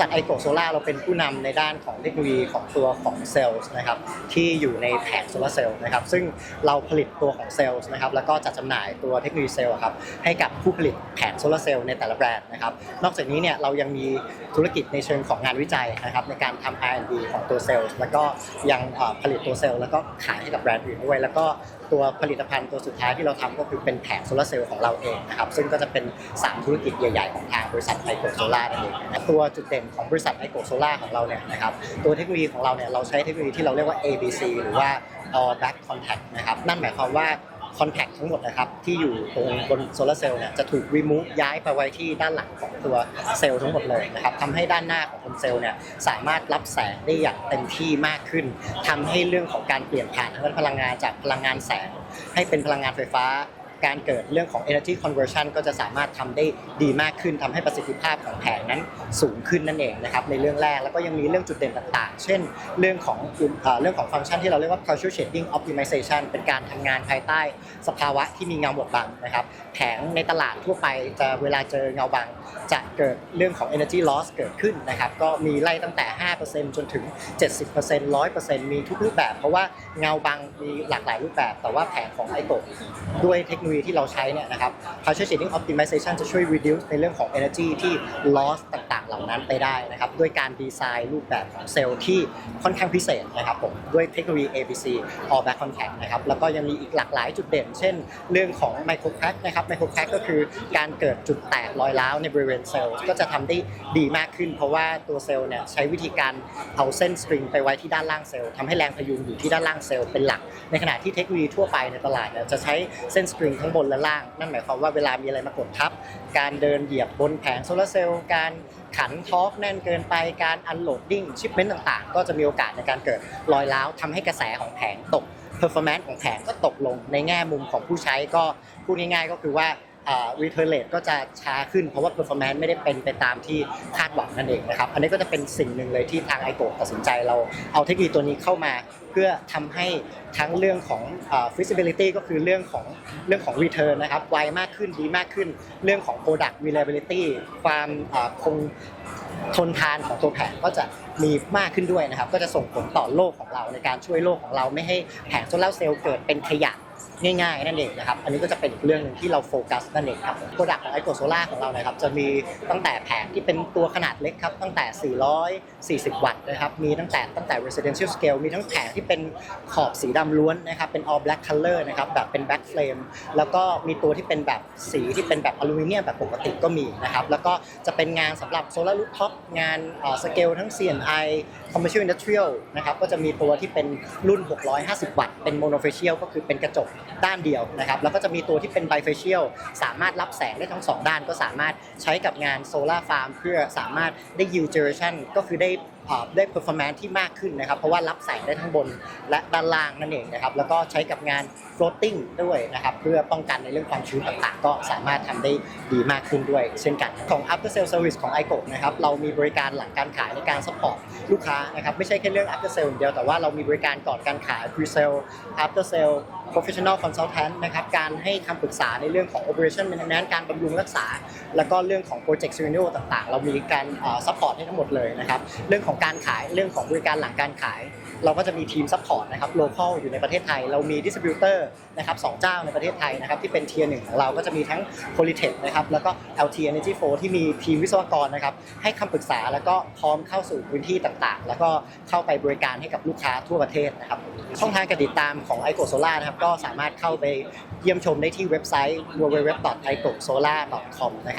จากไอโกโซล่าเราเป็นผู้นำในด้านของเทคโนโลยีของตัวของเซลล์นะครับที่อยู่ในแผงโซลาร์เซลล์นะครับซึ่งเราผลิตตัวของเซลล์นะครับแล้วก็จัดจำหน่ายตัวเทคโนโลยีเซลล์ครับให้กับผู้ผลิตแผงโซลาร์เซลล์ในแต่ละแบรนด์นะครับนอกจากนี้เนี่ยเรายังมีธุรกิจในเชิงของงานวิจัยนะครับในการทำ R&D ของตัวเซลล์แล้วก็ยังผลิตตัวเซลล์แล้วก็ขายให้กับแบรนด์อื่นด้วย แล้วก็ ตัวผลิตภัณฑ์ตัวสุดท้ายที่เราทำก็คือเป็นแผงโซลาร์เซลล์ของเราเองนะครับซึ่งก็จะเป็น 3 ธุรกิจใหญ่ ๆ ของทางบริษัทไอโกโซล่านั่นเองนะตัวจุดเด่นของบริษัทไอโกโซล่าของเราเนี่ยนะครับตัวเทคโนโลยีของเราเนี่ยเราใช้เทคโนโลยีที่เราเรียกว่า ABC หรือว่า all back contact นะครับนั่นหมายความว่า คอนแทคทั้งหมดนะครับที่อยู่ตรงบนโซลาร์เซลล์เนี่ยจะถูกรีมูฟย้ายไปไว้ที่ด้านหลังของตัวเซลล์ทั้งหมดเลยนะครับทำให้ด้านหน้าของบนเซลล์เนี่ยสามารถรับแสงได้อย่างเต็มที่มากขึ้นทำให้เรื่องของการเปลี่ยนผ่านทางด้านพลังงานจากพลังงานแสง ให้เป็นพลังงานไฟฟ้า การเกิดเรื่องของ energy conversion ก็จะสามารถทำได้ดีมากขึ้นทำให้ประสิทธิภาพของแผงนั้นสูงขึ้นนั่นเองนะครับในเรื่องแรกแล้วก็ยังมีเรื่องจุดเด่นต่างๆ เช่น เรื่องของเรื่องของฟังก์ชันที่เราเรียกว่า partial shading optimization เป็นการทำงานภายใต้สภาวะที่มีเงาบดบังนะครับแผงในตลาดทั่วไปจะเวลาเจอเงาบัง จะเกิดเรื่องของ energy loss เกิดขึ้นนะครับก็มีไล่ตั้งแต่ 5%จนถึง 70% 100%มีทุกรูปแบบ เพราะว่าเงาบังมีหลากหลายรูปแบบ แต่ว่าแผงของไอโกด้วยเทคโนโลยีที่เราใช้เนี่ยนะครับ partial shading optimization จะช่วย reduce ในเรื่องของ energy ที่ loss ต่ เหล่านั้นไปได้นะครับด้วยการดีไซน์รูปแบบของเซลล์ที่ค่อนข้างพิเศษนะครับผมด้วยเทคโนโลยี ABC all back contact นะครับแล้วก็ยังมีอีกหลากหลายจุดเด่น เช่น เรื่องของ micro crack นะครับ micro crack ก็คือการเกิดจุดแตกรอยร้าวในบริเวณเซลล์ก็จะทำได้ดีมากขึ้น เพราะว่าตัวเซลล์เนี่ยใช้วิธีการเอาเส้นสตริงไปไว้ที่ด้านล่างเซลล์ทำให้แรงพยุงอยู่ที่ด้านล่างเซลล์เป็นหลัก ในขณะที่เทคโนโลยีทั่วไปในตลาดเนี่ยจะใช้เส้นสตริงทั้งบนและล่าง นั่นหมายความว่าเวลามีอะไรมากดทับ การเดินเหยียบบนแผงโซลาร์เซลล์การขันทอร์กแน่นเกินไปการอันโหลดดิ้งชิปเมนต์ต่างๆ ก็จะมีโอกาสในการเกิดรอยร้าวทำให้กระแสของแผงตกเปอร์ฟอร์แมนซ์ของแผงก็ตกลงในแง่มุมของผู้ใช้ก็พูดง่ายๆก็คือว่า อ่า return rate ก็จะช้าขึ้นเพราะว่าเ performance ไม่ได้เป็นไปตามที่คาดหวังนั่นเองนะครับอันนี้ก็จะเป็นสิ่งหนึ่งเลยที่ทางไอโกตัดสินใจเราเอาเทคโนโลยีตัวนี้เข้ามาเพื่อทำให้ทั้งเรื่องของอ่า feasibility ก็คือเรื่องของเรื่องของ return นะครับไวมากขึ้นดีมากขึ้น เรื่องของ product reliability ความคงทนทานของตัวแผงก็จะมีมากขึ้นด้วยนะครับ ก็จะส่งผลต่อโลกของเราในการช่วยโลกของเราไม่ให้แผงโซลาร์เซลล์เกิดเป็นขยะ ง่ายๆนั่นเองนะครับ อันนี้ก็จะเป็นอีกเรื่องหนึ่งที่เราโฟกัสนั่นเองครับโปรดักต์ของไอโกโซล่าของเรานะครับจะมีตั้งแต่แผงที่เป็นตัวขนาดเล็กครับ ตั้งแต่ 440 วัตต์นะครับมีตั้งแต่ตั้งแต่ residential scale มีทั้งแผงที่เป็นขอบสีดำล้วนนะครับเป็น all black color นะครับแบบเป็น back frame แล้วก็มีตัวที่เป็นแบบสีที่เป็นแบบอลูมิเนียมแบบปกติก็มีนะครับแล้วก็จะเป็นงานสำหรับโซลาร์รูฟท็อปงานสเกลทั้ง CNI commercial industrial นะครับก็จะมีตัวที่เป็นรุ่น 650 วัตต์เป็น monofacial ก็คือเป็นกระจกด้านเดียวนะครับแล้วก็จะมีตัวที่เป็น bifacial สามารถรับแสงได้ทั้ง 2 ด้านก็สามารถใช้กับงานโซลาร์ฟาร์มเพื่อสามารถได้ยิ่ง duration ก็คือได้อ่าได้ performance ที่มากขึ้นนะครับ เพราะว่ารับแสงได้ทั้งบนและด้านล่างนั่นเองนะครับ แล้วก็ใช้กับงาน floating ด้วยนะครับ เพื่อป้องกันในเรื่องความชื้นต่างๆ ก็สามารถทำได้ดีมากขึ้นด้วย เช่นกันของ after sale service ของ i g o นะครับ เรามีบริการหลังการขายในการ support ลูกค้านะครับ ไม่ใช่แค่เรื่อง after sale อย่างเดียว แต่ว่าเรามีบริการก่อนการขาย pre sale after sale professional consultant นะครับ การให้คำปรึกษาในเรื่องของ operation management การบำรุงรักษา แล้วก็เรื่องของ project renewal ต่างๆ เรามีการเอ่อ support ให้ทั้งหมดเลยนะครับ เรื่องของการขายเรื่องของบริการหลังการขาย เราก็จะมีทีม support นะครับ local อยู่ในประเทศไทย เรามี distributor นะครับสองเจ้าในประเทศไทยนะครับที่เป็น tier หนึ่งของเราก็จะมีทั้ง Polytech นะครับแล้วก็ LT Energy 4ที่มีทีมวิศวกรนะครับให้คำปรึกษาแล้วก็พร้อมเข้าสู่พื้นที่ต่างๆ แล้วก็เข้าไปบริการให้กับลูกค้าทั่วประเทศนะครับช่องทางการติดตามของ i g o Solar นะครับก็สามารถเข้าไปเยี่ยมชมได้ที่เว็บไซต์ www.igosolar.com นะครับ